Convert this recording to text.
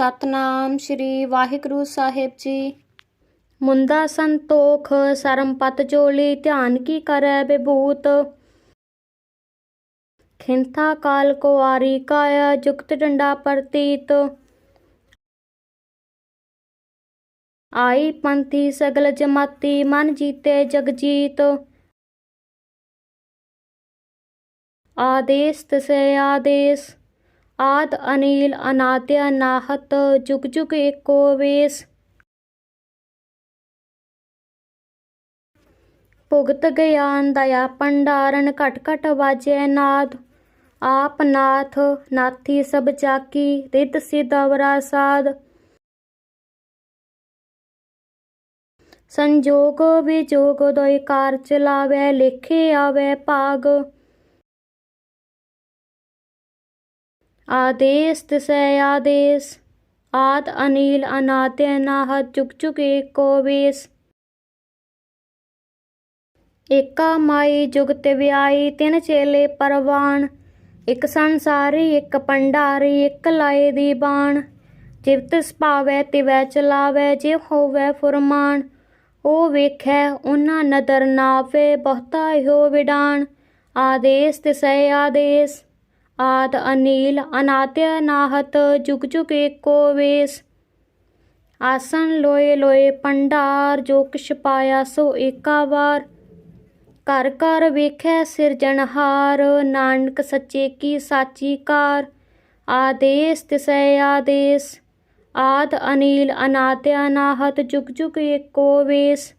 ਸਤਨਾਮ ਸ੍ਰੀ ਵਾਹਿਗੁਰੂ ਸਾਹਿਬ ਜੀ। ਮੁੰਦਾ ਸੰਤੋਖ ਸਰਮ ਪਤ ਜੋਲੀ ਧਿਆਨ ਕੀ ਕਰੈ ਬਿਭੂਤ ਖਿੰਥਾ ਕਾਲ ਕੋ ਕਾਇਆ, ਜੁਗਤ ਡੰਡਾ ਪ੍ਰਤੀਤ। ਆਈ ਪੰਥੀ ਸਗਲ ਜਮਾਤੀ, ਮਨ ਜੀਤੇ ਜਗ ਜੀਤ। ਆਦੇਸ ਤਸੇ ਆਦੇਸ। ਆਦ ਅਨੀਲ ਅਨਾਦਿ ਅਨਾਹਤ ਜੁਗ ਜੁਗ ਏਕੋ ਵੇਸ। ਭੁਗਤ ਗਿਆਨ ਦਇਆ ਭੰਡਾਰਨ, ਘਟ ਘਟ ਵਾਜੈ ਨਾਦ। ਆਪ ਨਾਥ, ਨਾਥੀ ਸਭ ਚਾਕੀ ਰਿਤ ਸਿਧ ਸਾਧ ਸੰਜੋਗ ਵਿਜੋਗ, ਦੋਇ ਕਾਰ ਚਲਾਵੇ, ਲੇਖੇ ਆਵੇ ਭਾਗ। ਆਦੇਸ ਤਿਸੈ ਆਦੇਸ, ਆਦ ਅਨੀਲ ਅਨਾਦਿ ਅਨਾਹਤ ਜੁਗ ਜੁਗ ਏਕੋ ਵੇਸ। ਏਕਾ ਮਾਈ ਜੁਗਤ ਵਿਆਈ ਤਿੰਨ ਚੇਲੇ ਪਰਵਾਨ, ਇਕ ਸੰਸਾਰੀ, ਇਕ ਪੰਡਾਰੀ, ਇਕ ਲਾਏ ਦੀ ਬਾਣ। ਜਿਵਤ ਤਿਸ ਤਿਵੈ ਚਲਾਵੈ, ਜੇ ਹੋਵੈ ਫੁਰਮਾਨ ਉਹ ਵੇਖੈ ਉਹਨਾਂ ਨਦਰ ਨਾਵੇ, ਬਹੁਤਾ ਹੋ ਵਿਡਾਣ ਆਦੇਸ ਤਿਸੈ ਆਦੇਸ ਆਦ ਅਨੀਲ ਅਨਾਦਿ ਅਨਾਹਤ ਜੁਗ ਜੁਗ ਏਕੋ ਵੇਸ। ਆਸਨ ਲੋਏ ਲੋਏ ਪੰਡਾਰ, ਜੋ ਕਿਛ ਪਾਇਆ ਸੋ ਏਕਾ ਵਾਰ। ਘਰ ਘਰ ਵੇਖੈ ਸਿਰਜਣਹਾਰ ਨਾਨਕ ਸੱਚੇ ਕੀ ਸਾਚੀ ਕਾਰ। ਆਦੇਸ ਤਿਸੈ ਆਦੇਸ, ਆਦ ਅਨੀਲ ਅਨਾਦਿ ਅਨਾਹਤ ਜੁਗ ਜੁਗ ਏਕੋ ਵੇਸ।